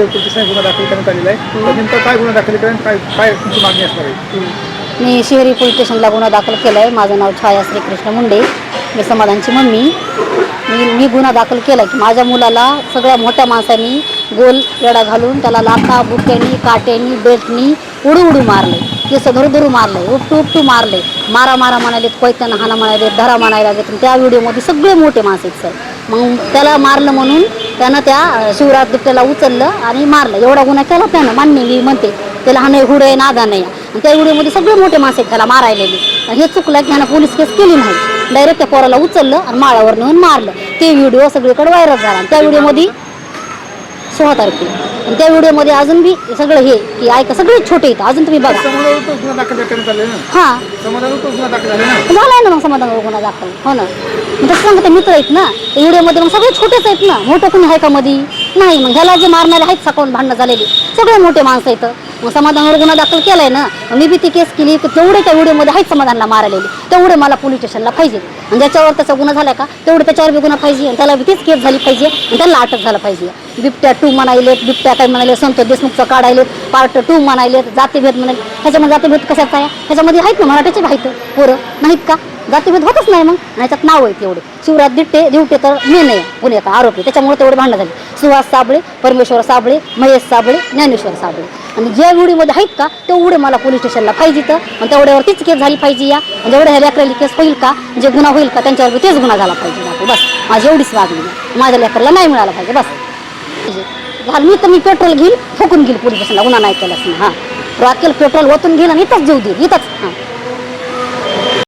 गुन्हा दाखल करण्यात आलेला आहे. तर नेमका काय गुन्हा दाखल करेल काय काय तुमची मागणी असणार आहे? मी शहरी पोलीस स्टेशनला गुन्हा दाखल केला आहे माझं नाव छाया श्रीकृष्ण मुंडे. मी समाधानची मम्मी. मी मी गुन्हा दाखल केला की माझ्या मुलाला सगळ्या मोठ्या माणसांनी गोल वेडा घालून त्याला लाथा बुक्यानी काट्यानी बेल्टनी उडू उडू मारले केस धरू धरू मारले उपटू उपटू मारले मारा मारा म्हणालेत कोयत्यानं हाना म्हणाले धरा म्हणायला लागले त्या व्हिडिओमध्ये सगळे मोठे माणसं आहेत सर. मग त्याला मारलं म्हणून त्यानं त्या शिवराज गुप्त्याला उचललं आणि मारलं. एवढा गुन्हा केला त्यानं. मान्य मी म्हणते त्याला हाणे हुडे नादा नाही. आणि त्या व्हिडिओमध्ये सगळे मोठे मासे त्याला मारायलेले. हे चुकलं की ह्यानं पोलीस केस केली नाही. डायरेक्ट त्या पोराला उचललं आणि माळावर नेऊन मारलं. ते व्हिडिओ सगळीकडे व्हायरल झाला. आणि त्या व्हिडिओमध्ये सोळा तारखेला. आणि त्या व्हिडिओमध्ये अजून बी सगळं हे की ऐका सगळे छोटे आहेत अजून तुम्ही बघा. समाजावर तो गुन्हा दाखल करण्यात आलेला ना? हां. समाजावर तो गुन्हा दाखल झाला ना? झालाय ना मग समाधान गुन्हा दाखल. हो ना. मग तसं सांगते मित्र आहेत ना ते व्हिडिओमध्ये मग सगळे छोटेच आहेत ना. मोठं कोणी आहे का मधी? नाही मग ह्याला जे मारणारे आहेत सकाळून भांडणं झालेली. सगळे मोठे माणसं आहेत. मग समाधानावर गुन्हा दाखल केलाय ना मी बी ती केस केली तर तेवढे त्या व्हिडिओमध्ये आहेत समाधानला मारलेली. तेवढे मला पोलीस स्टेशनला पाहिजे. आणि ज्याच्यावर त्याचा गुन्हा झाला का तेवढे त्याच्यावर बी गुन्हा पाहिजे आणि त्याला बी तीच केस झाली पाहिजे आणि त्याला अटक झाला पाहिजे. बिबट्या टू म्हणायलेत बिबट्या काय म्हणाले संतोष देशमुखचं काढायलेत पार्ट टू म्हणायलेत जातीभेद म्हणाले. ह्याच्यामध्ये जातीभेद कशाचा आहे? ह्याच्यामध्ये आहेत ना मराठीचे आहेत पोरं. नाहीत का? जातीभेद होतच नाही मग. आणि ह्याच्यात नाव आहे तेवढे शिवराज दिट्टे दिवटे तर मेन आहे का आरोपी. त्याच्यामुळे तेवढे भांडणं झाले. सुहास साबळे परमेश्वर साबळे महेश साबळे ज्ञानेश्वर साबळे. आणि जे ज्या व्हिडिओमध्ये आहेत का? तेवढे मला पोलीस स्टेशनला पाहिजे तर आणि तेवढ्यावर तीच केस झाली पाहिजे या. आणि जेवढ्या ह्या लेकराली केस होईल का जे गुन्हा होईल का त्यांच्यावर तेच गुन्हा झाला पाहिजे. बापू बस. माझी एवढीच मागणी माझ्या लेकराला नाही मिळाला पाहिजे बस. घाल मी तर मी पेट्रोल घेईल फुकून घेईल पोलीस स्टेशनला. गुन्हा नाही केलाच ना हां. राखेल पेट्रोल ओतून घेईल आणि इथंच जीव देईल. इथंच. हां.